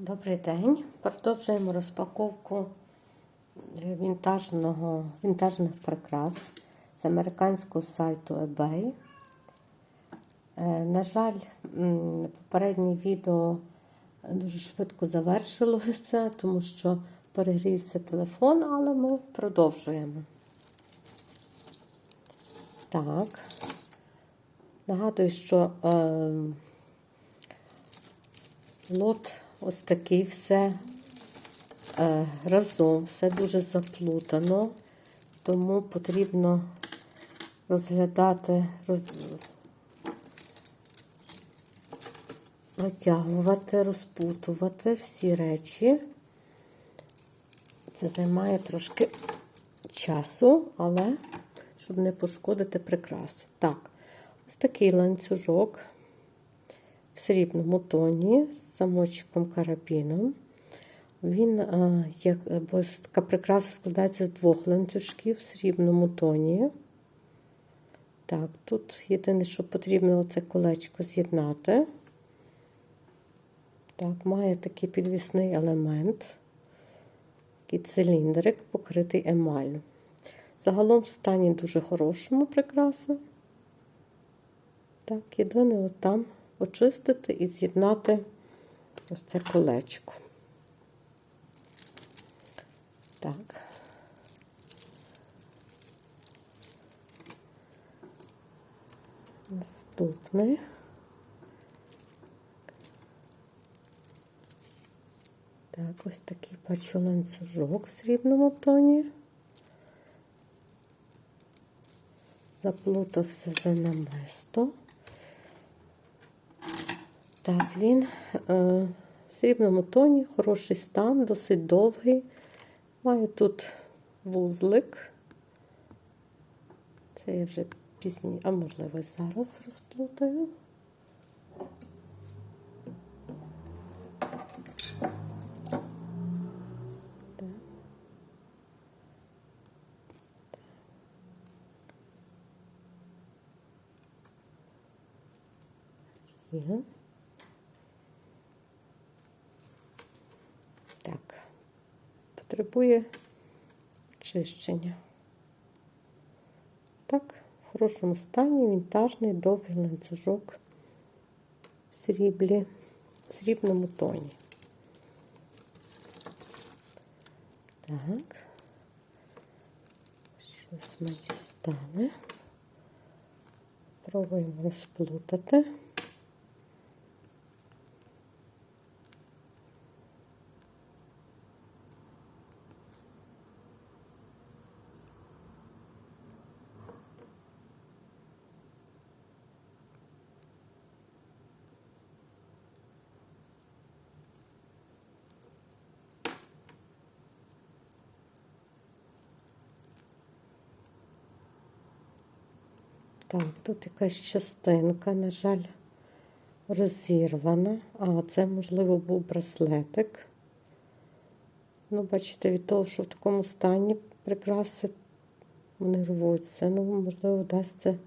Добрий день. Продовжуємо розпаковку е, вінтажного, вінтажних прикрас з американського сайту eBay. Е, На жаль, попереднє відео дуже швидко завершилося, тому що перегрівся телефон, але ми продовжуємо. Так. Нагадую, що е, лот ось такий все е, разом, все дуже заплутано, тому потрібно розглядати, витягувати, розпутувати всі речі. Це займає трошки часу, але щоб не пошкодити прикрасу. Так, ось такий ланцюжок в срібному тоні з замочком карабіном. Він, як, бо така прикраса складається з двох ланцюжків в срібному тоні. Так, тут єдине, що потрібно оце колечко з'єднати. Так, має такий підвісний елемент, такий циліндрик, покритий емаллю. Загалом в стані дуже хорошому прикраса. Так, єдине от там очистити і з'єднати ось це колечко. Так. Наступне. Так, ось такий бачу ланцюжок в срібному тоні. Заплутався за намисто. Так, він е, в срібному тоні, хороший стан, досить довгий. Має тут вузлик. Це я вже пізніше, а можливо, зараз розплутаю. Так. Є. Так, потребує чищення. Так, в хорошому стані вінтажний довгий ланцюжок в сріблі, в срібному тоні. Так, щось ми дістали. Пробуємо розплутати. Так, тут якась частинка, на жаль, розірвана. А, це, можливо, був браслетик. Ну, бачите, від того, що в такому стані прикраси вони рвуться. Ну, можливо, вдасться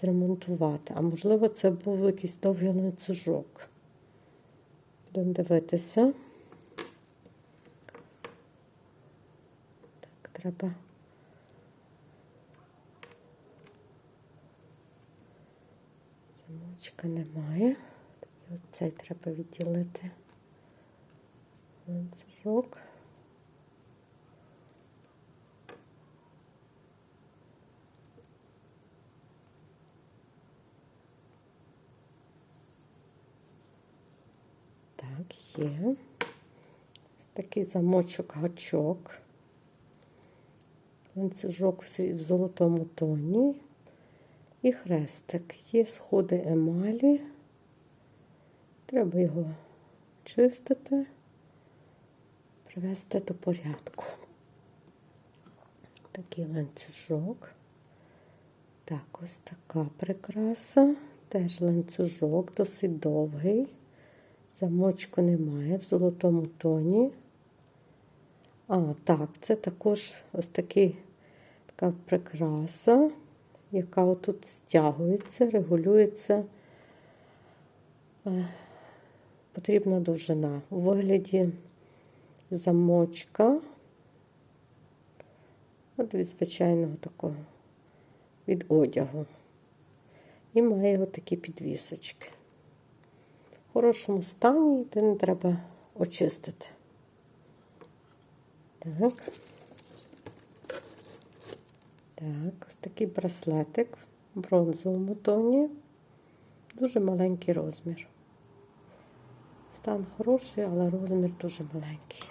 зремонтувати. А можливо, це був якийсь довгий ланцюжок. Будемо дивитися. Так, треба. Замочка немає. Оцей треба відділити ланцюжок. Так, є. Ось такий замочок гачок. Ланцюжок в золотому тоні. І хрестик. Є сходи емалі. Треба його чистити, привести до порядку. Такий ланцюжок. Так, ось така прикраса. Теж ланцюжок, досить довгий. Замочку немає в золотому тоні. А, так, це також ось такий, така прикраса яка отут стягується, регулюється потрібна довжина у вигляді замочка. От від звичайного такого від одягу. І має отакі підвісочки. В хорошому стані, де не треба очистити. Так. Так, ось такий браслетик в бронзовому тоні. Дуже маленький розмір. Стан хороший, але розмір дуже маленький.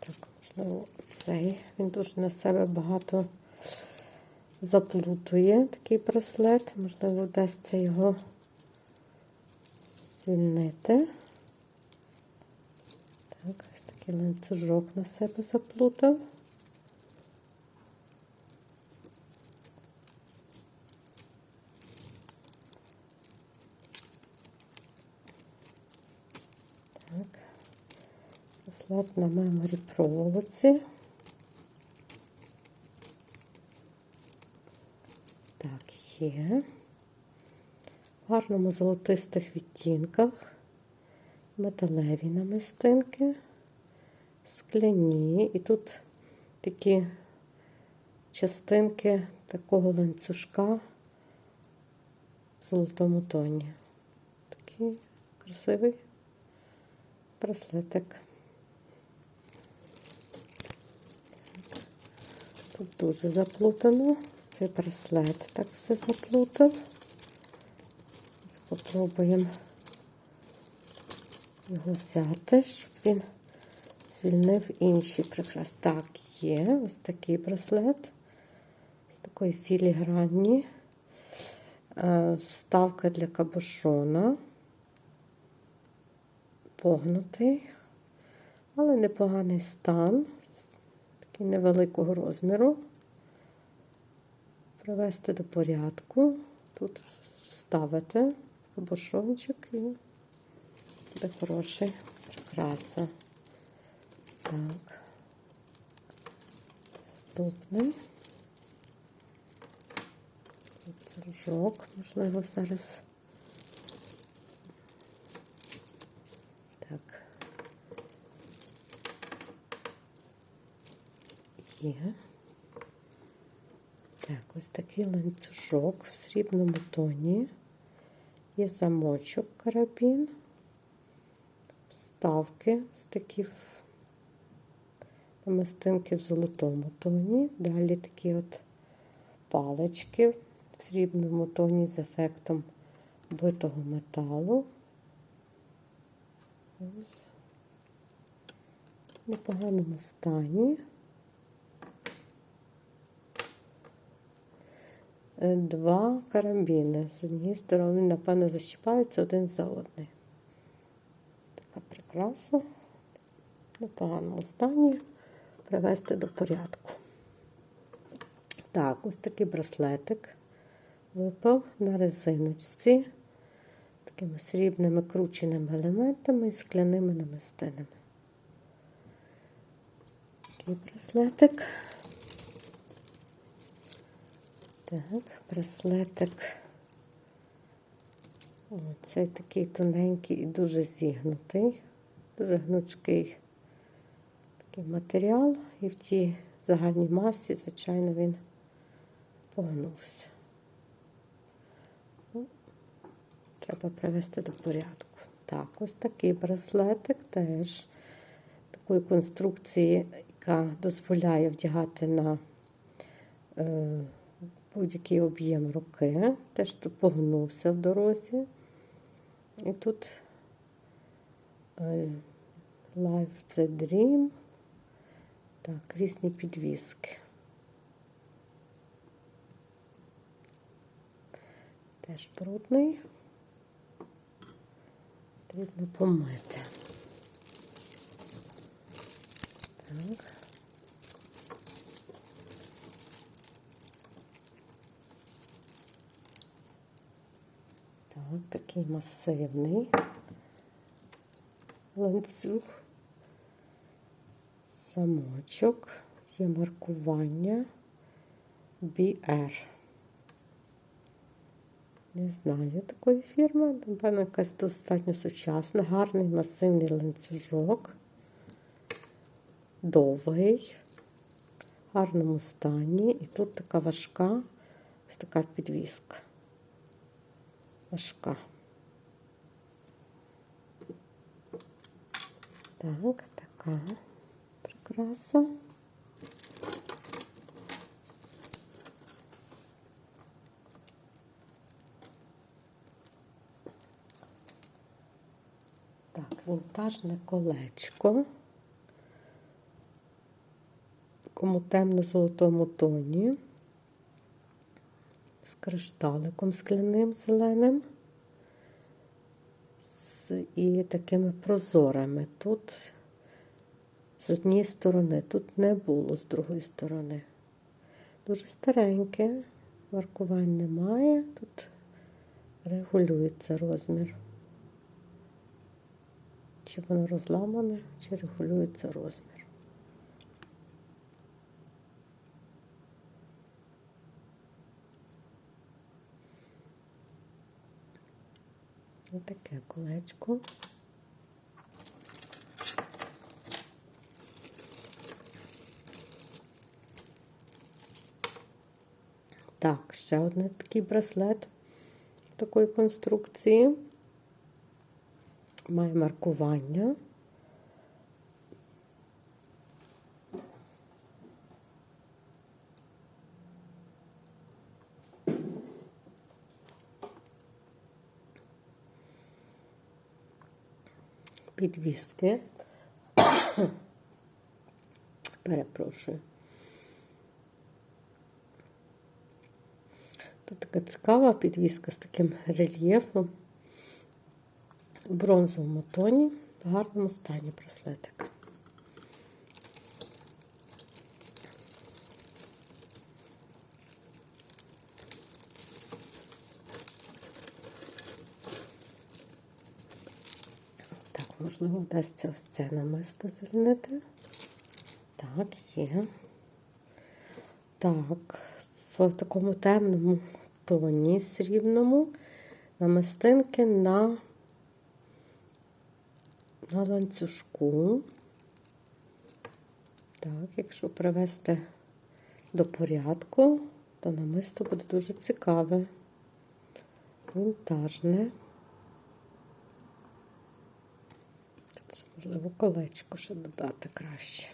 Так, можливо, цей. Він дуже на себе багато заплутує такий браслет. Можливо, вдасться його звільнити. Так, такий ланцюжок на себе заплутав. Так, браслет на меморі проволоці. Так, є. В гарному золотистих відтінках, металеві намистинки, скляні. І тут такі частинки такого ланцюжка в золотому тоні. Такий красивий браслетик. Тут дуже заплутано. Цей браслет так все заплутав. Спробуємо його взяти, щоб він звільнив інші прикраси. Так, є ось такий браслет з такої філігранні. Вставка для кабошона. Погнутий, але непоганий стан, такий невеликого розміру. Привести до порядку. Тут ставити кабошончик і буде хороший прикраса. Так, наступний. Дружок, можливо, зараз. Так. Є. Так, ось такий ланцюжок в срібному тоні. Є замочок карабін, вставки з такі намистинки в золотому тоні. Далі такі от палички в срібному тоні з ефектом битого металу. Ось. В непоганому стані. Два карабіни. З однієї сторони, напевно, защіпаються один за одним. Така прикраса. В непоганому стані привести до порядку. Так, ось такий браслетик випав на резиночці такими срібними крученими елементами і скляними намистинами. Такий браслетик. Так, браслетик. О, цей такий тоненький і дуже зігнутий, дуже гнучкий такий матеріал. І в тій загальній масі, звичайно, він погнувся. Ну, Треба привести до порядку. Так, ось такий браслетик теж такої конструкції, яка дозволяє вдягати на е, будь-який об'єм руки. Теж тут погнувся в дорозі. І тут е, Life the Dream. Так, різні підвіски. Теж брудний. Потрібно помити. Так. Так, такий масивний ланцюг, замочок, є маркування. BR. Не знаю такої фірми. Напевно, якась достатньо сучасна, гарний масивний ланцюжок. Довгий, в гарному стані. І тут така важка, ось така підвіска. Важка. Так, така прикраса. Так, вінтажне колечко. Кому темно-золотому тоні. З кришталиком скляним зеленим. І такими прозорами. Тут з однієї сторони, тут не було з другої сторони. Дуже стареньке, маркувань немає. Тут регулюється розмір. Чи воно розламане, чи регулюється розмір. Ось таке колечко. Так, ще один такий браслет такої конструкції. Має маркування. Підвіски. Перепрошую. Тут така цікава підвіска з таким рельєфом в бронзовому тоні, в гарному стані браслетик. Так, можливо, вдасться ось це намисто звільнити. Так, є. Так, в такому темному тоні срібному намистинки на на ланцюжку. Так, якщо привести до порядку, то намисто буде дуже цікаве, вінтажне. Тут, можливо, колечко ще додати краще.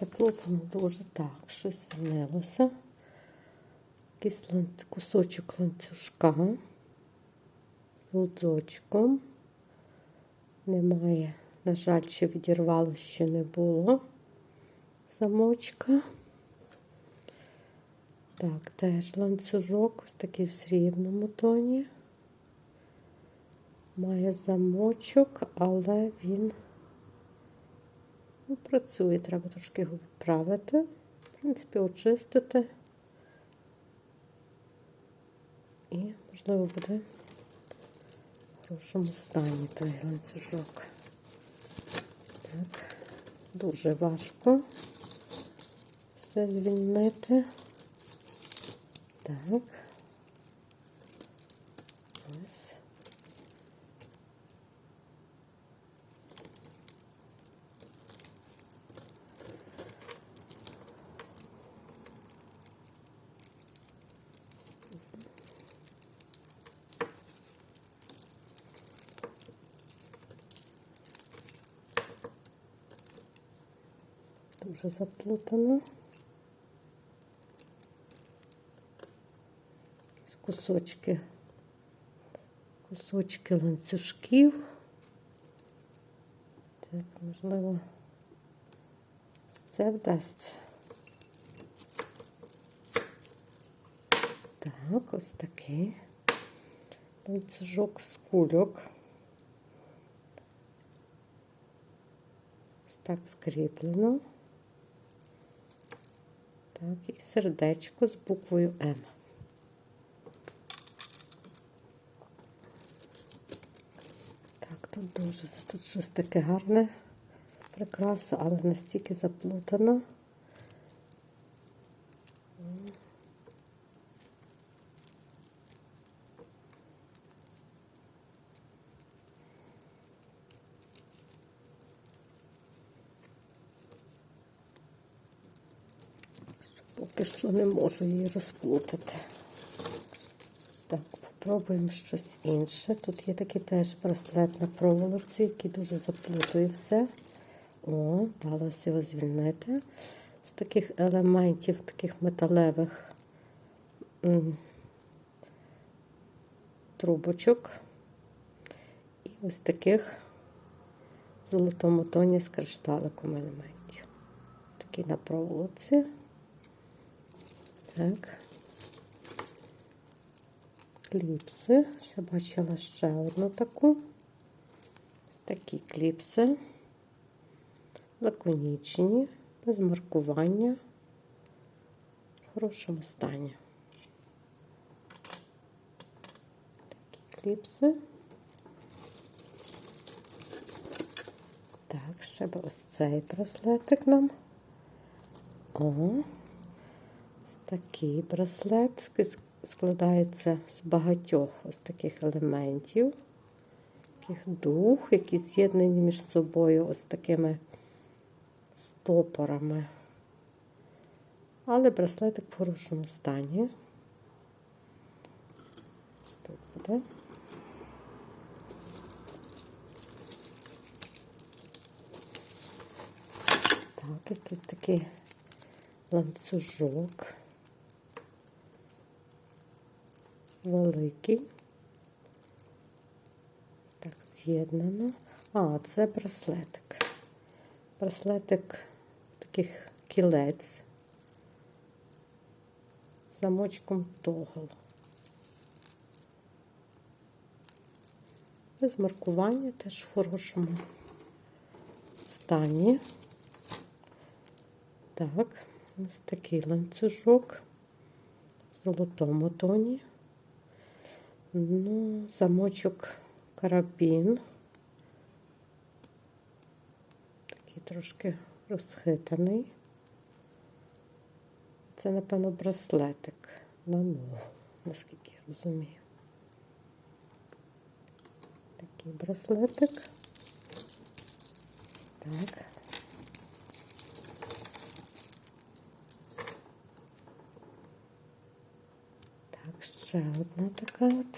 Заплутано дуже так, щось звільнилося. Якийсь кусочок ланцюжка з лудочком. Немає, на жаль, чи відірвало ще не було замочка. Так, теж ланцюжок, ось такий в срібному тоні. Має замочок, але він Ну, працює, треба трошки його відправити. В принципі, очистити. І, можливо, буде в хорошому стані той ланцюжок. Так, дуже важко все звільнити. Так. Ось. Дуже заплутано. З кусочки, кусочки ланцюжків. Так, можливо, це вдасться. Так, ось такий ланцюжок з кульок. Ось так скріплено. Так, і сердечко з буквою М. Тут дуже тут щось таке гарне, прикраса, але настільки заплутана. Поки що не можу її розплутати. Так, щось інше. Тут є такий теж браслет на проволоці, який дуже заплутує все. О, вдалося його звільнити. З таких елементів, таких металевих трубочок. І ось таких в золотому тоні з кришталиком елементів. Такий на проволоці. Так. Кліпси. Ще бачила ще одну таку. Ось такі кліпси. Лаконічні, без маркування. В хорошому стані. Такі кліпси. Так, ще ось цей браслетик нам. О, ось такий браслет складається з багатьох ось таких елементів, таких дух, які з'єднані між собою ось такими стопорами. Але браслетик в хорошому стані. Ось. Так, якийсь такий ланцюжок. Великий. Так, з'єднано. А, це браслетик. Браслетик таких кілець. Замочком тогл. Без маркування теж в хорошому стані. Так, ось такий ланцюжок в золотому тоні. Ну, замочок карабін. Такий трошки розхитаний. Це, напевно, браслетик на ногу, наскільки я розумію. Такий браслетик. Так. Так, ще одна така от.